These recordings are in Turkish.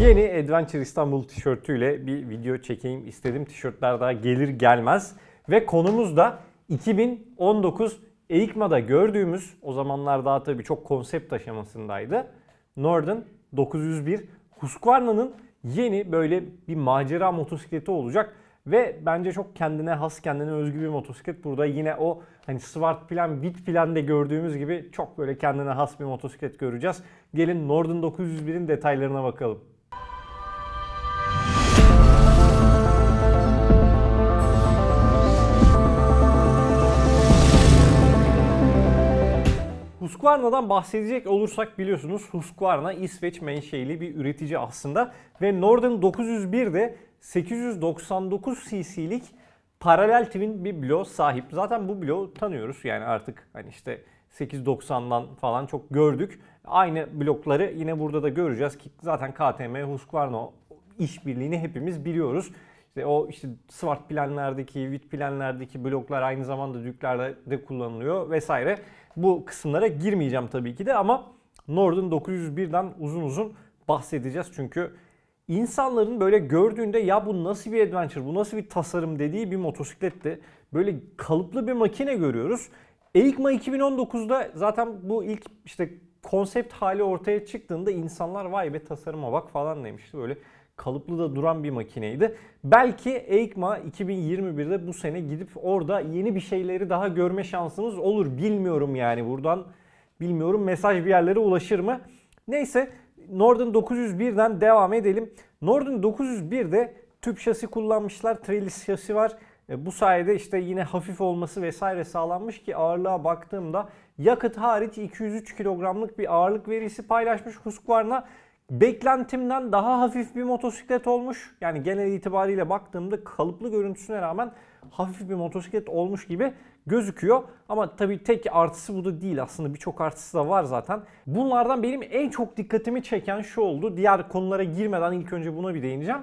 Yeni Adventure İstanbul tişörtüyle bir video çekeyim istedim. Tişörtler daha gelir gelmez. Ve konumuz da 2019 EICMA'da gördüğümüz, o zamanlar daha tabii çok konsept aşamasındaydı. Northern 901 Husqvarna'nın yeni böyle bir macera motosikleti olacak. Ve bence çok kendine has, kendine özgü bir motosiklet. Burada yine o hani Smart Plan, Bit Plan'de gördüğümüz gibi çok böyle kendine has bir motosiklet göreceğiz. Gelin Northern 901'in detaylarına bakalım. Husqvarna'dan bahsedecek olursak biliyorsunuz Husqvarna İsveç menşeili bir üretici aslında ve Northern 901 de 899 cc'lik paralel twin bir bloğu sahip. Zaten bu bloğu tanıyoruz yani artık hani işte 890'dan falan çok gördük. Aynı blokları yine burada da göreceğiz ki zaten KTM Husqvarna işbirliğini hepimiz biliyoruz. İşte o işte Smart planlardaki, Vit planlardaki bloklar aynı zamanda düklerde de kullanılıyor vesaire. Bu kısımlara girmeyeceğim tabii ki de ama Northern 901'den uzun uzun bahsedeceğiz. Çünkü insanların böyle gördüğünde ya bu nasıl bir adventure, bu nasıl bir tasarım dediği bir motosikletti. Böyle kalıplı bir makine görüyoruz. EICMA 2019'da zaten bu ilk işte konsept hali ortaya çıktığında insanlar vay be tasarıma bak falan demişti. Böyle kalıplı da duran bir makineydi. Belki EICMA 2021'de bu sene gidip orada yeni bir şeyleri daha görme şansımız olur. Bilmiyorum yani buradan bilmiyorum mesaj bir yerlere ulaşır mı? Neyse Northern 901'den devam edelim. Northern 901'de tüp şasi kullanmışlar. Trellis şasi var. E, Bu sayede işte yine hafif olması vesaire sağlanmış ki ağırlığa baktığımda yakıt hariç 203 kilogramlık bir ağırlık verisi paylaşmış Husqvarna. Beklentimden daha hafif bir motosiklet olmuş. Yani genel itibariyle baktığımda kalıplı görüntüsüne rağmen hafif bir motosiklet olmuş gibi gözüküyor. Ama tabii tek artısı bu da değil aslında birçok artısı da var zaten. Bunlardan benim en çok dikkatimi çeken şu oldu. Diğer konulara girmeden ilk önce buna bir değineceğim.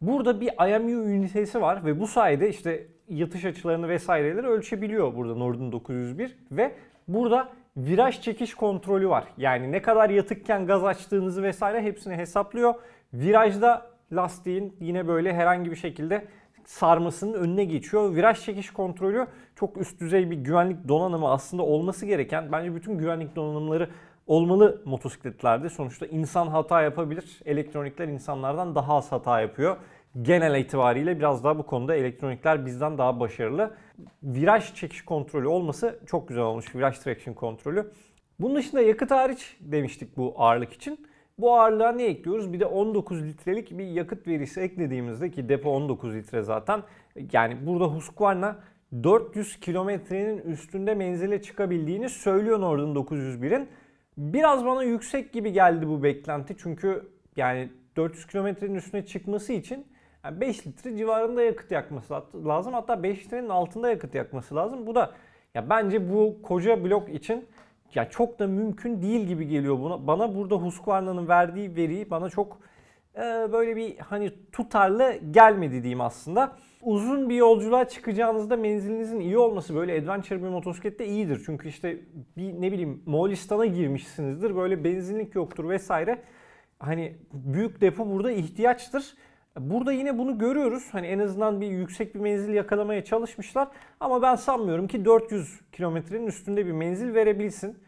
Burada bir IMU ünitesi var ve bu sayede işte yatış açılarını vesaireleri ölçebiliyor burada Northern 901 ve burada viraj çekiş kontrolü var. Yani ne kadar yatıkken gaz açtığınızı vesaire hepsini hesaplıyor. Virajda lastiğin yine böyle herhangi bir şekilde sarmasının önüne geçiyor. Viraj çekiş kontrolü çok üst düzey bir güvenlik donanımı aslında olması gereken bence bütün güvenlik donanımları olmalı motosikletlerde. Sonuçta insan hata yapabilir. Elektronikler insanlardan daha az hata yapıyor. Genel itibariyle biraz daha bu konuda elektronikler bizden daha başarılı. Viraj çekiş kontrolü olması çok güzel olmuş. Viraj traction kontrolü. Bunun dışında yakıt hariç demiştik bu ağırlık için. Bu ağırlığa ne ekliyoruz? Bir de 19 litrelik bir yakıt verisi eklediğimizde ki depo 19 litre zaten. Yani burada Husqvarna 400 kilometrenin üstünde menzile çıkabildiğini söylüyor Northern 901'in. Biraz bana yüksek gibi geldi bu beklenti. Çünkü yani 400 kilometrenin üstüne çıkması için yani 5 litre civarında yakıt yakması lazım. Hatta 5 litrenin altında yakıt yakması lazım. Bu da ya bence bu koca blok için ya çok da mümkün değil gibi geliyor buna. Bana burada Husqvarna'nın verdiği veri bana çok e, böyle bir hani tutarlı gelmedi diyeyim aslında. Uzun bir yolculuğa çıkacağınızda menzilinizin iyi olması böyle adventure bir motosiklette iyidir. Çünkü işte bir ne bileyim Moğolistan'a girmişsinizdir böyle benzinlik yoktur vesaire. Hani büyük depo burada ihtiyaçtır. Burada yine bunu görüyoruz. Hani en azından bir yüksek bir menzil yakalamaya çalışmışlar. Ama ben sanmıyorum ki 400 kilometrenin üstünde bir menzil verebilsin.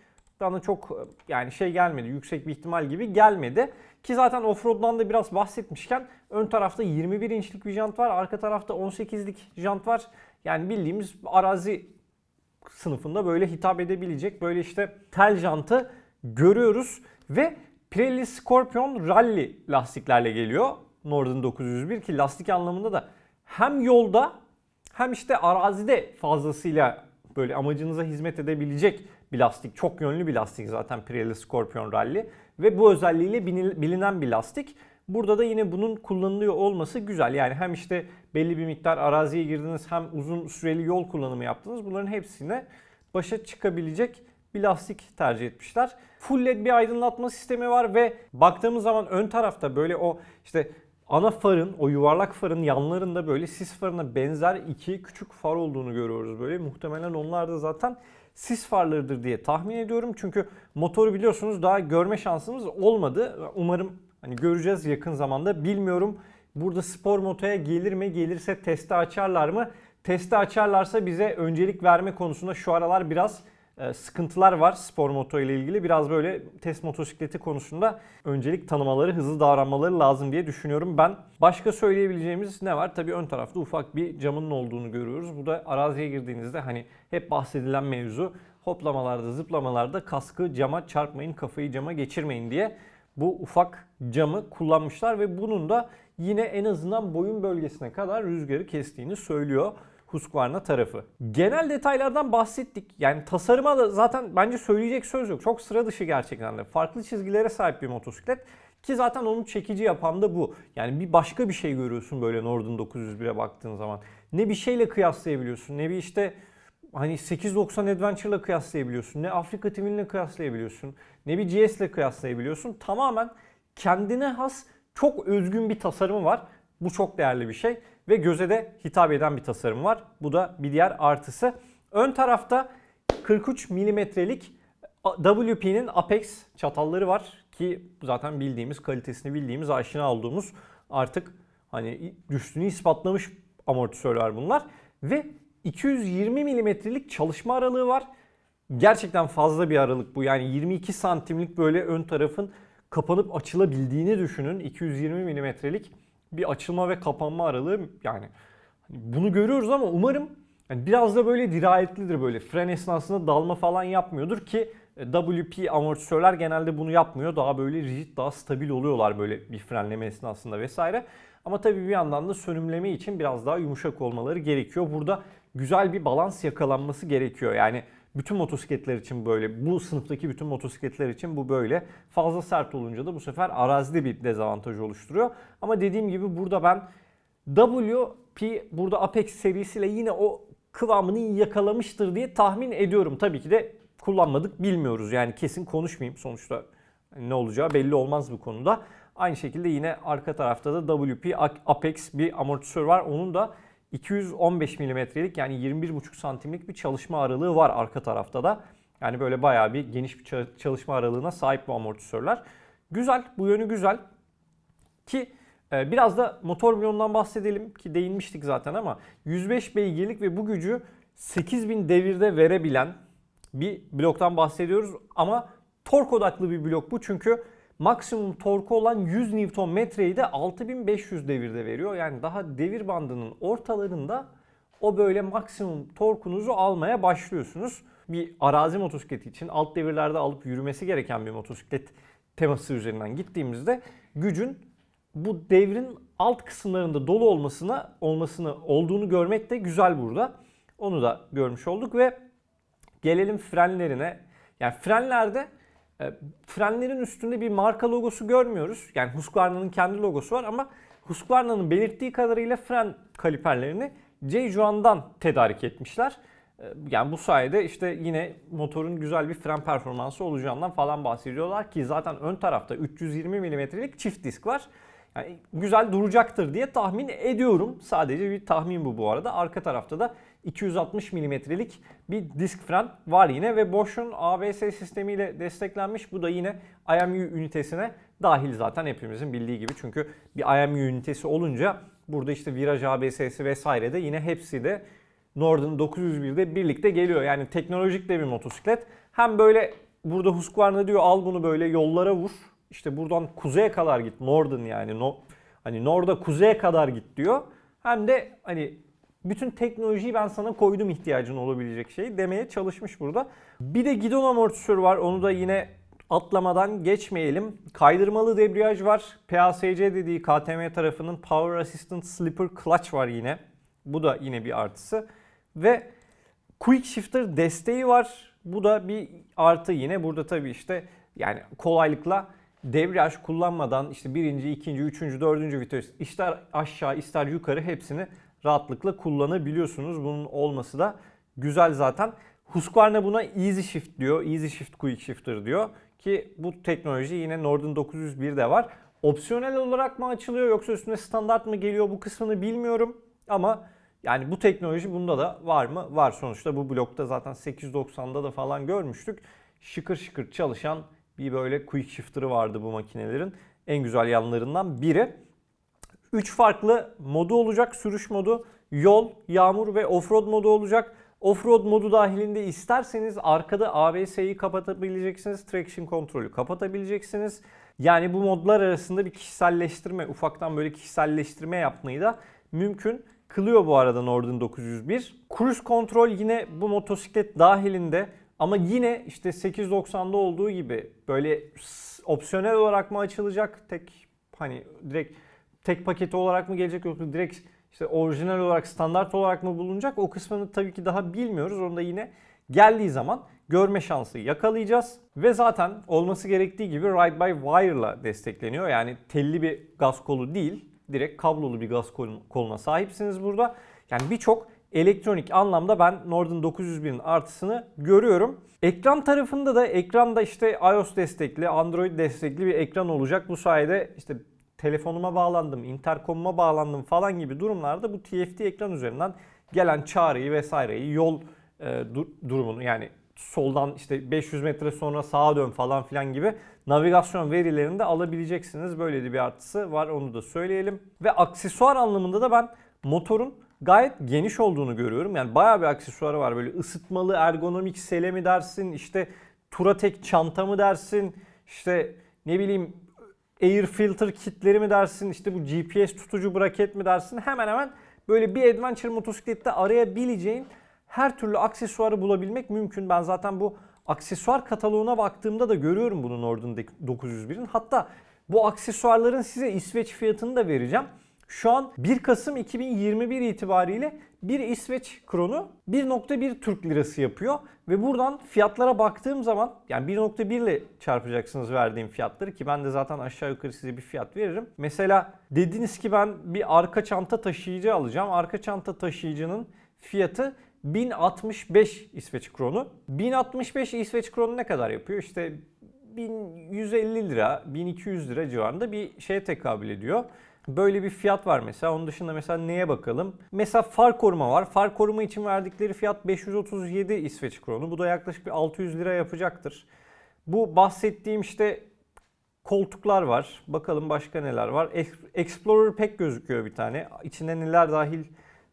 Bana çok yani şey gelmedi, yüksek bir ihtimal gibi gelmedi. Ki zaten offroad'dan da biraz bahsetmişken ön tarafta 21 inçlik bir jant var, arka tarafta 18'lik jant var. Yani bildiğimiz arazi sınıfında böyle hitap edebilecek böyle işte tel jantı görüyoruz ve Pirelli Scorpion Rally lastiklerle geliyor. Northern 901 ki lastik anlamında da hem yolda hem işte arazide fazlasıyla böyle amacınıza hizmet edebilecek bir lastik. Çok yönlü bir lastik zaten Pirelli Scorpion Rally ve bu özelliğiyle bilinen bir lastik. Burada da yine bunun kullanılıyor olması güzel. Yani hem işte belli bir miktar araziye girdiniz hem uzun süreli yol kullanımı yaptınız. Bunların hepsine başa çıkabilecek bir lastik tercih etmişler. Full led bir aydınlatma sistemi var ve baktığımız zaman ön tarafta böyle o işte ana farın, o yuvarlak farın yanlarında böyle sis farına benzer iki küçük far olduğunu görüyoruz böyle. Muhtemelen onlar da zaten sis farlarıdır diye tahmin ediyorum. Çünkü motoru biliyorsunuz daha görme şansımız olmadı. Umarım Hani göreceğiz yakın zamanda. Bilmiyorum burada spor motoya gelir mi? Gelirse testi açarlar mı? Testi açarlarsa bize öncelik verme konusunda şu aralar biraz sıkıntılar var spor moto ile ilgili. Biraz böyle test motosikleti konusunda öncelik tanımaları, hızlı davranmaları lazım diye düşünüyorum ben. Başka söyleyebileceğimiz ne var? Tabii ön tarafta ufak bir camının olduğunu görüyoruz. Bu da araziye girdiğinizde hani hep bahsedilen mevzu hoplamalarda, zıplamalarda kaskı cama çarpmayın, kafayı cama geçirmeyin diye bu ufak camı kullanmışlar ve bunun da yine en azından boyun bölgesine kadar rüzgarı kestiğini söylüyor. Husqvarna tarafı. Genel detaylardan bahsettik. Yani tasarıma da zaten bence söyleyecek söz yok. Çok sıra dışı gerçekten de. Farklı çizgilere sahip bir motosiklet. Ki zaten onu çekici yapan da bu. Yani bir başka bir şey görüyorsun böyle Norden 901'e baktığın zaman. Ne bir şeyle kıyaslayabiliyorsun ne bir işte hani 890 Adventure'la kıyaslayabiliyorsun. Ne Afrika Twinin'le kıyaslayabiliyorsun. Ne bir GS'le kıyaslayabiliyorsun. Tamamen kendine has çok özgün bir tasarımı var. Bu çok değerli bir şey ve göze de hitap eden bir tasarım var. Bu da bir diğer artısı. Ön tarafta 43 milimetrelik WP'nin Apex çatalları var ki zaten bildiğimiz, kalitesini bildiğimiz, aşina olduğumuz artık hani üstünü ispatlamış amortisörler bunlar ve 220 milimetrelik çalışma aralığı var. Gerçekten fazla bir aralık bu. Yani 22 santimlik böyle ön tarafın kapanıp açılabildiğini düşünün. 220 milimetrelik bir açılma ve kapanma aralığı yani hani bunu görüyoruz ama umarım yani biraz da böyle dirayetlidir böyle fren esnasında dalma falan yapmıyordur ki e, WP amortisörler genelde bunu yapmıyor. Daha böyle rigid, daha stabil oluyorlar böyle bir frenleme esnasında vesaire. Ama tabii bir yandan da sönümleme için biraz daha yumuşak olmaları gerekiyor. Burada güzel bir balans yakalanması gerekiyor. Yani bütün motosikletler için böyle, bu sınıftaki bütün motosikletler için bu böyle. Fazla sert olunca da bu sefer arazide bir dezavantaj oluşturuyor. Ama dediğim gibi burada ben WP burada Apex serisiyle yine o kıvamını yakalamıştır diye tahmin ediyorum. Tabii ki de kullanmadık bilmiyoruz. Yani kesin konuşmayayım sonuçta ne olacağı belli olmaz bu konuda. Aynı şekilde yine arka tarafta da WP Apex bir amortisör var. Onun da 215 milimetrelik yani 21,5 santimlik bir çalışma aralığı var arka tarafta da. Yani böyle bayağı bir geniş bir çalışma aralığına sahip bu amortisörler. Güzel, bu yönü güzel. Ki e, biraz da motor bloğundan bahsedelim ki değinmiştik zaten ama 105 beygirlik ve bu gücü 8000 devirde verebilen bir bloktan bahsediyoruz. Ama tork odaklı bir blok bu çünkü maksimum torku olan 100 Nm'yi de 6500 devirde veriyor. Yani daha devir bandının ortalarında o böyle maksimum torkunuzu almaya başlıyorsunuz. Bir arazi motosikleti için alt devirlerde alıp yürümesi gereken bir motosiklet teması üzerinden gittiğimizde gücün bu devrin alt kısımlarında dolu olmasına olmasını olduğunu görmek de güzel burada. Onu da görmüş olduk ve gelelim frenlerine. Yani frenlerde frenlerin üstünde bir marka logosu görmüyoruz. Yani Husqvarna'nın kendi logosu var ama Husqvarna'nın belirttiği kadarıyla fren kaliperlerini Jejuan'dan tedarik etmişler. E, yani bu sayede işte yine motorun güzel bir fren performansı olacağından falan bahsediyorlar ki zaten ön tarafta 320 mm'lik çift disk var. Yani güzel duracaktır diye tahmin ediyorum. Sadece bir tahmin bu bu arada. Arka tarafta da 260 milimetrelik bir disk fren var yine ve Bosch'un ABS sistemiyle desteklenmiş. Bu da yine IMU ünitesine dahil zaten hepimizin bildiği gibi. Çünkü bir IMU ünitesi olunca burada işte viraj ABS'si vesaire de yine hepsi de Norden 901'de birlikte geliyor. Yani teknolojik de bir motosiklet. Hem böyle burada Husqvarna diyor al bunu böyle yollara vur. İşte buradan kuzeye kadar git. Norden yani. No, hani Nord'a kuzeye kadar git diyor. Hem de hani bütün teknolojiyi ben sana koydum ihtiyacın olabilecek şey demeye çalışmış burada. Bir de gidon amortisörü var. Onu da yine atlamadan geçmeyelim. Kaydırmalı debriyaj var. PASC dediği KTM tarafının Power Assistant Slipper Clutch var yine. Bu da yine bir artısı. Ve Quick Shifter desteği var. Bu da bir artı yine. Burada tabii işte yani kolaylıkla debriyaj kullanmadan işte birinci, ikinci, üçüncü, dördüncü vites ister aşağı ister yukarı hepsini rahatlıkla kullanabiliyorsunuz. Bunun olması da güzel zaten. Husqvarna buna Easy Shift diyor. Easy Shift Quick Shifter diyor. Ki bu teknoloji yine Norden 901'de var. Opsiyonel olarak mı açılıyor yoksa üstüne standart mı geliyor bu kısmını bilmiyorum. Ama yani bu teknoloji bunda da var mı? Var sonuçta bu blokta zaten 890'da da falan görmüştük. Şıkır şıkır çalışan bir böyle quick shifter'ı vardı bu makinelerin. en güzel yanlarından biri. 3 farklı modu olacak. Sürüş modu, yol, yağmur ve offroad modu olacak. Offroad modu dahilinde isterseniz arkada ABS'yi kapatabileceksiniz. Traction kontrolü kapatabileceksiniz. Yani bu modlar arasında bir kişiselleştirme, ufaktan böyle kişiselleştirme yapmayı da mümkün kılıyor bu arada Norden 901. Cruise kontrol yine bu motosiklet dahilinde ama yine işte 890'da olduğu gibi böyle opsiyonel olarak mı açılacak tek hani direkt tek paketi olarak mı gelecek yoksa direkt işte orijinal olarak standart olarak mı bulunacak o kısmını tabii ki daha bilmiyoruz. Onu da yine geldiği zaman görme şansı yakalayacağız. Ve zaten olması gerektiği gibi Ride by Wire'la destekleniyor. Yani telli bir gaz kolu değil, direkt kablolu bir gaz kol- koluna sahipsiniz burada. Yani birçok elektronik anlamda ben Norden 901'in artısını görüyorum. Ekran tarafında da ekranda işte iOS destekli, Android destekli bir ekran olacak. Bu sayede işte telefonuma bağlandım, interkomuma bağlandım falan gibi durumlarda bu TFT ekran üzerinden gelen çağrıyı vesaireyi yol e, du- durumunu yani soldan işte 500 metre sonra sağa dön falan filan gibi navigasyon verilerini de alabileceksiniz. Böyle bir artısı var onu da söyleyelim. Ve aksesuar anlamında da ben motorun gayet geniş olduğunu görüyorum. Yani bayağı bir aksesuarı var. Böyle ısıtmalı, ergonomik sele mi dersin, işte Turatek çanta mı dersin, işte ne bileyim air filter kitleri mi dersin, işte bu GPS tutucu braket mi dersin hemen hemen böyle bir adventure motosiklette arayabileceğin her türlü aksesuarı bulabilmek mümkün. Ben zaten bu aksesuar kataloğuna baktığımda da görüyorum bunun Norden 901'in. Hatta bu aksesuarların size İsveç fiyatını da vereceğim. Şu an 1 Kasım 2021 itibariyle bir İsveç kronu 1.1 Türk lirası yapıyor. Ve buradan fiyatlara baktığım zaman yani 1.1 ile çarpacaksınız verdiğim fiyatları ki ben de zaten aşağı yukarı size bir fiyat veririm. Mesela dediniz ki ben bir arka çanta taşıyıcı alacağım. Arka çanta taşıyıcının fiyatı 1065 İsveç kronu. 1065 İsveç kronu ne kadar yapıyor? İşte 1150 lira, 1200 lira civarında bir şeye tekabül ediyor. Böyle bir fiyat var mesela. Onun dışında mesela neye bakalım? Mesela far koruma var. Far koruma için verdikleri fiyat 537 İsveç kronu. Bu da yaklaşık bir 600 lira yapacaktır. Bu bahsettiğim işte koltuklar var. Bakalım başka neler var. Ex- Explorer Pack gözüküyor bir tane. İçinde neler dahil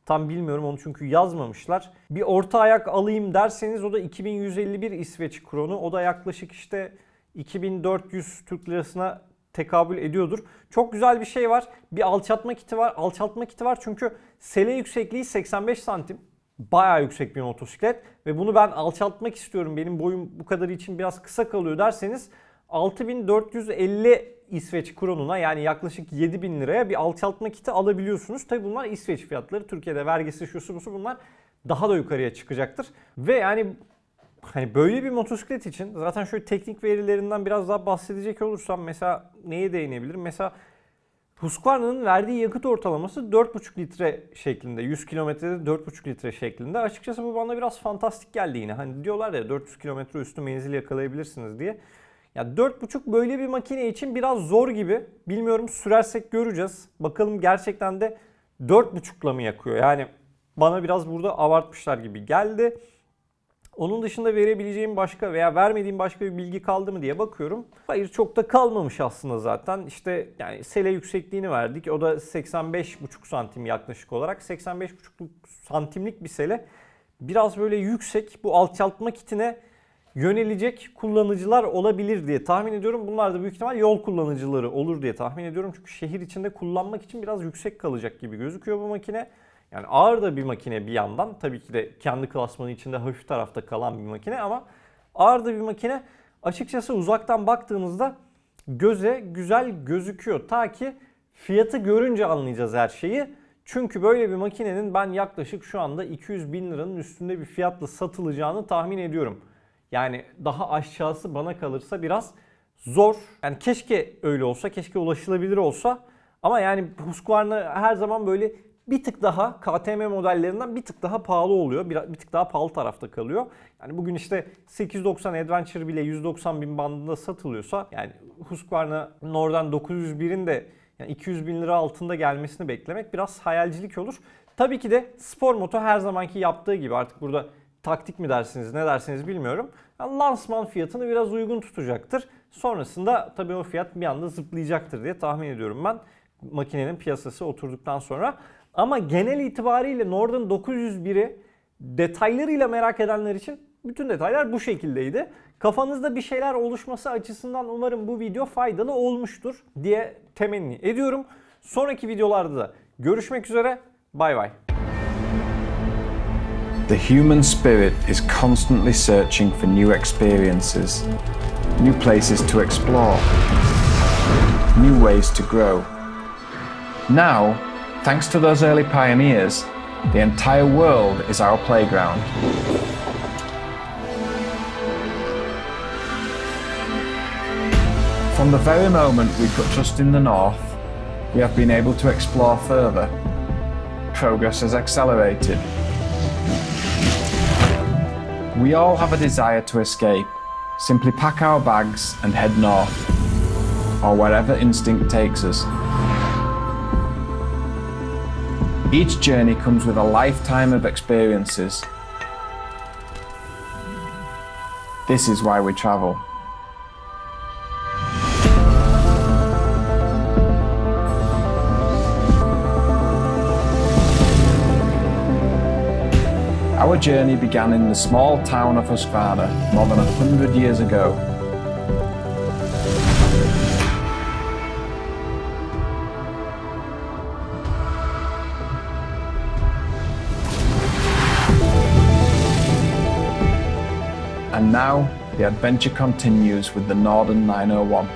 tam bilmiyorum onu çünkü yazmamışlar. Bir orta ayak alayım derseniz o da 2151 İsveç kronu. O da yaklaşık işte 2400 Türk lirasına tekabül ediyordur. Çok güzel bir şey var. Bir alçaltma kiti var. Alçaltma kiti var çünkü sele yüksekliği 85 santim. Bayağı yüksek bir motosiklet ve bunu ben alçaltmak istiyorum. Benim boyum bu kadar için biraz kısa kalıyor derseniz 6450 İsveç kronuna yani yaklaşık 7000 liraya bir alçaltma kiti alabiliyorsunuz. Tabi bunlar İsveç fiyatları. Türkiye'de vergisi şusu busu bunlar daha da yukarıya çıkacaktır. Ve yani hani böyle bir motosiklet için zaten şöyle teknik verilerinden biraz daha bahsedecek olursam mesela neye değinebilirim? Mesela Husqvarna'nın verdiği yakıt ortalaması 4,5 litre şeklinde. 100 kilometrede 4,5 litre şeklinde. Açıkçası bu bana biraz fantastik geldi yine. Hani diyorlar ya 400 kilometre üstü menzil yakalayabilirsiniz diye. Ya 4,5 böyle bir makine için biraz zor gibi. Bilmiyorum sürersek göreceğiz. Bakalım gerçekten de 4,5'la mı yakıyor? Yani bana biraz burada abartmışlar gibi geldi. Onun dışında verebileceğim başka veya vermediğim başka bir bilgi kaldı mı diye bakıyorum. Hayır çok da kalmamış aslında zaten. İşte yani sele yüksekliğini verdik. O da 85,5 santim yaklaşık olarak. 85,5 santimlik bir sele. Biraz böyle yüksek. Bu alçaltma kitine yönelecek kullanıcılar olabilir diye tahmin ediyorum. Bunlar da büyük ihtimal yol kullanıcıları olur diye tahmin ediyorum. Çünkü şehir içinde kullanmak için biraz yüksek kalacak gibi gözüküyor bu makine. Yani ağır da bir makine bir yandan. Tabii ki de kendi klasmanı içinde hafif tarafta kalan bir makine ama ağır da bir makine. Açıkçası uzaktan baktığımızda göze güzel gözüküyor. Ta ki fiyatı görünce anlayacağız her şeyi. Çünkü böyle bir makinenin ben yaklaşık şu anda 200 bin liranın üstünde bir fiyatla satılacağını tahmin ediyorum. Yani daha aşağısı bana kalırsa biraz zor. Yani keşke öyle olsa, keşke ulaşılabilir olsa. Ama yani Husqvarna her zaman böyle bir tık daha KTM modellerinden bir tık daha pahalı oluyor. Bir, bir tık daha pahalı tarafta kalıyor. Yani bugün işte 890 Adventure bile 190 bin bandında satılıyorsa yani Husqvarna Norden 901'in de yani 200 bin lira altında gelmesini beklemek biraz hayalcilik olur. Tabii ki de spor moto her zamanki yaptığı gibi artık burada taktik mi dersiniz ne dersiniz bilmiyorum. Yani lansman fiyatını biraz uygun tutacaktır. Sonrasında tabii o fiyat bir anda zıplayacaktır diye tahmin ediyorum ben makinenin piyasası oturduktan sonra. Ama genel itibariyle Norden 901'i detaylarıyla merak edenler için bütün detaylar bu şekildeydi. Kafanızda bir şeyler oluşması açısından umarım bu video faydalı olmuştur diye temenni ediyorum. Sonraki videolarda da görüşmek üzere. Bay bay. The human spirit is constantly searching for new experiences, new places to explore, new ways to grow. Now, thanks to those early pioneers, the entire world is our playground. From the very moment we put trust in the North, we have been able to explore further. Progress has accelerated. We all have a desire to escape. Simply pack our bags and head north, or wherever instinct takes us. Each journey comes with a lifetime of experiences. This is why we travel. Our journey began in the small town of Husqvarna more than a hundred years ago. Now the adventure continues with the Norden 901.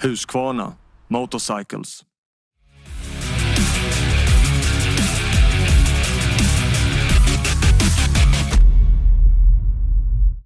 Husqvarna Motorcycles.